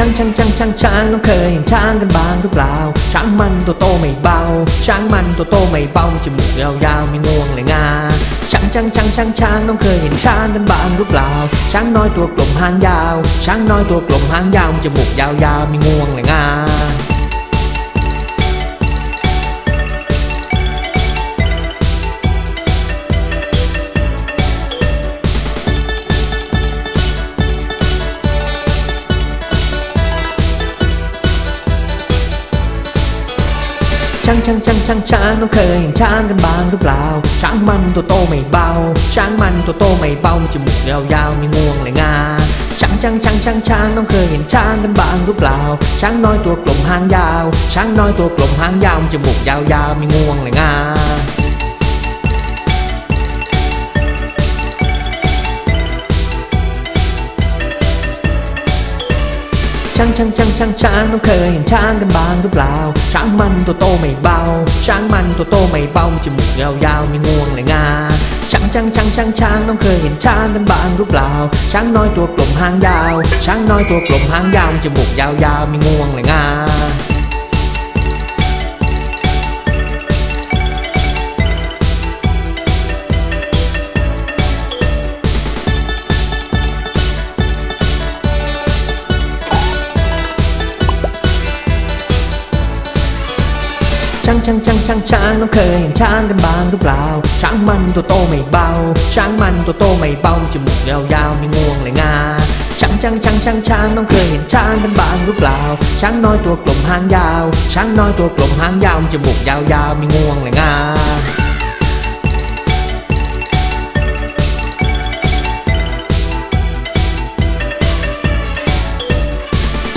ช้างช้างช้างช้างช้างน้องเคยเห็นช้างกันบ้างหรือเปล่า ช้างมันตัวโตไม่เบา ช้างมันตัวโตไม่เบาจมูกยาวๆมีงวงและงาช้างช้างช้างช้างช้างน้องเคยเห็นช้างกันบ้างหรือเปล่า ช้างน้อยตัวกลมหางยาว ช้างน้อยตัวกลมหางยาวจมูกยาวๆมีงวงและงา ช้างช้างช้างช้างช้างน้องเคยเห็นช้างกันบ้างหรือเปล่า ช้างมันตัวโตไม่เบา ช้างมันตัวโตไม่เบาจมูกยาวๆมีงวงและงาช้างช้างช้างช้างช้างน้องเคยเห็นช้างกันบ้างหรือเปล่า ช้างน้อยตัวกลมหางยาว ช้างน้อยตัวกลมหางยาวจมูกยาวๆมีงวงและงา ช้างช้างช้างช้างช้างน้องเคยเห็นช้างกันบ้างหรือเปล่า ช้างมันตัวโตไม่เบา ช้างมันตัวโตไม่เบาจมูกยาวๆมีงวงและงาช้างช้างช้างช้างช้างน้องเคยเห็นช้างกันบ้างหรือเปล่า ช้างน้อยตัวกลมหางยาว ช้างน้อยตัวกลมหางยาวจมูกยาวๆมีงวงและงา ช้างช้างช้างช้างช้างน้องเคยเห็นช้างกันบ้างหรือเปล่า ช้างมันตัวโตไม่เบา ช้างมันตัวโตไม่เบาจมูกยาวๆมีงวงและงาช้างช้างช้างช้างช้างน้องเคยเห็นช้างกันบ้างหรือเปล่า ช้างน้อยตัวกลมหางยาว ช้างน้อยตัวกลมหางยาวจมูกยาวๆมีงวงและงา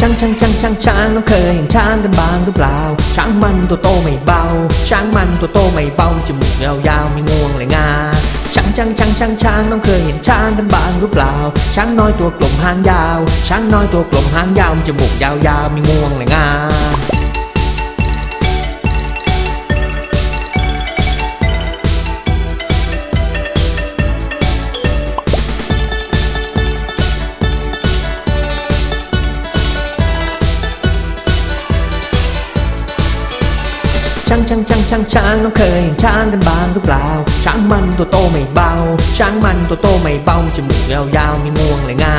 ช้างช้างช้างช้างช้างต้องเคยเห็นช้างกันบ้างหรือเปล่า ช้างมันตัวโตไม่เบา ช้างมันตัวโตไม่เบาจมูกยาวยาวมีงวงและงาช้างช้างช้างช้างช้างต้องเคยเห็นช้างกันบ้างหรือเปล่า ช้างน้อยตัวกลมหางยาว ช้างน้อยตัวกลมหางยาวจมูกยาวยาวมีงวงและงา ช้างช้างช้างช้างช้างน้องเคยเห็นช้างกันบ้างหรือเปล่า ช้างมันตัวโตไม่เบา ช้างมันตัวโตไม่เบาจมูกยาวๆมีงวงและงา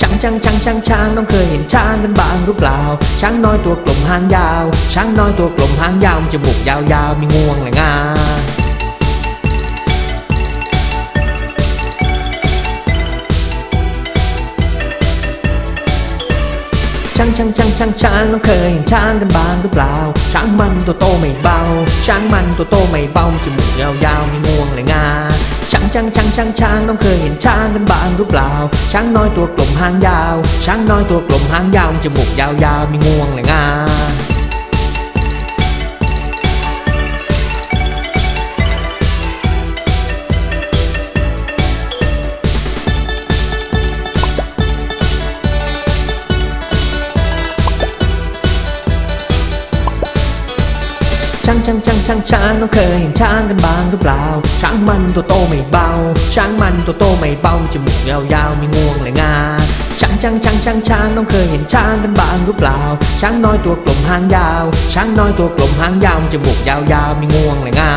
ช้างช้างช้างช้างช้างน้องเคยเห็นช้างกันบ้างหรือเปล่า ช้างน้อยตัวกลมหางยาว ช้างน้อยตัวกลมหางยาวจมูกยาวๆมีงวงและงา ช้างช้างช้างช้างช้างน้องเคยเห็นช้างกันบ้างหรือเปล่า ช้างมันตัวโตไม่เบา ช้างมันตัวโตไม่เบาจมูกยาวๆมีงวงแลงาช้างช้างช้างช้างช้างน้องเคยเห็นช้างกันบ้างหรือเปล่า ช้างน้อยตัวกลมหางยาว ช้างน้อยตัวกลมหางยาวจมูกยาวๆมีงวงแลงา ช้างช้างต้องเคยเห็นช้างกันบ้างหรือเปล่า ช้างมันตัวโตไม่เบา ช้างมันตัวโตไม่เบาจมูกยาวๆมีงวงและงาช้างช้างช้างช้างช้างต้องเคยเห็นช้างกันบ้างหรือเปล่า ช้างน้อยตัวกลมหางยาว ช้างน้อยตัวกลมหางยาวจมูกยาวๆมีงวงและงา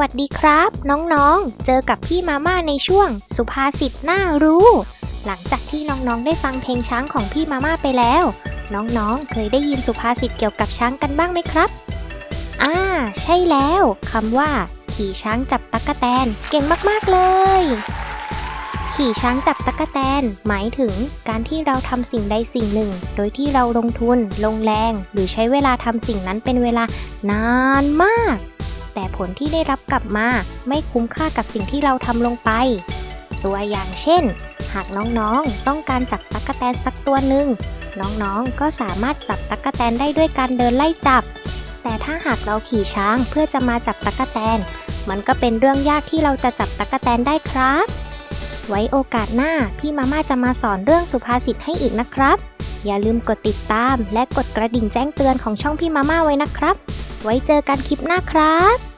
วัสดีครับ น้องๆ เจอกับพี่มาม่าในช่วง สุภาษิตน่ารู้ หลังจากที่น้องๆ ได้ฟังเพลงช้างของพี่มาม่าไปแล้ว น้องๆ เคยได้ยินสุภาษิตเกี่ยวกับช้างกันบ้างไหมครับ อ่า ใช่แล้วคำว่า ขี่ช้างจับตั๊กแตน เก่งมากๆเลย ขี่ช้างจับตั๊กแตน หมายถึงการที่เราทำสิ่งใดสิ่งหนึ่ง โดยที่เราลงทุน ลงแรง หรือใช้เวลาทำสิ่งนั้นเป็นเวลานานมาก แต่ผลที่ได้รับกลับมาไม่คุ้มค่ากับสิ่งที่เราทำลงไป ตัวอย่างเช่น หากน้องๆต้องการจับตั๊กแตนสักตัวหนึ่งน้องๆก็สามารถจับตั๊กแตนได้ด้วยการเดินไล่จับ แต่ถ้าหากเราขี่ช้างเพื่อจะมาจับตั๊กแตน มันก็เป็นเรื่องยากที่เราจะจับตั๊กแตนได้ครับ ไว้โอกาสหน้าพี่มาม่าจะมาสอนเรื่องสุภาษิตให้อีกนะครับ อย่าลืมกดติดตามและกดกระดิ่งแจ้งเตือนของช่องพี่มาม่าไว้นะครับ ไว้เจอกันคลิปหน้าครับ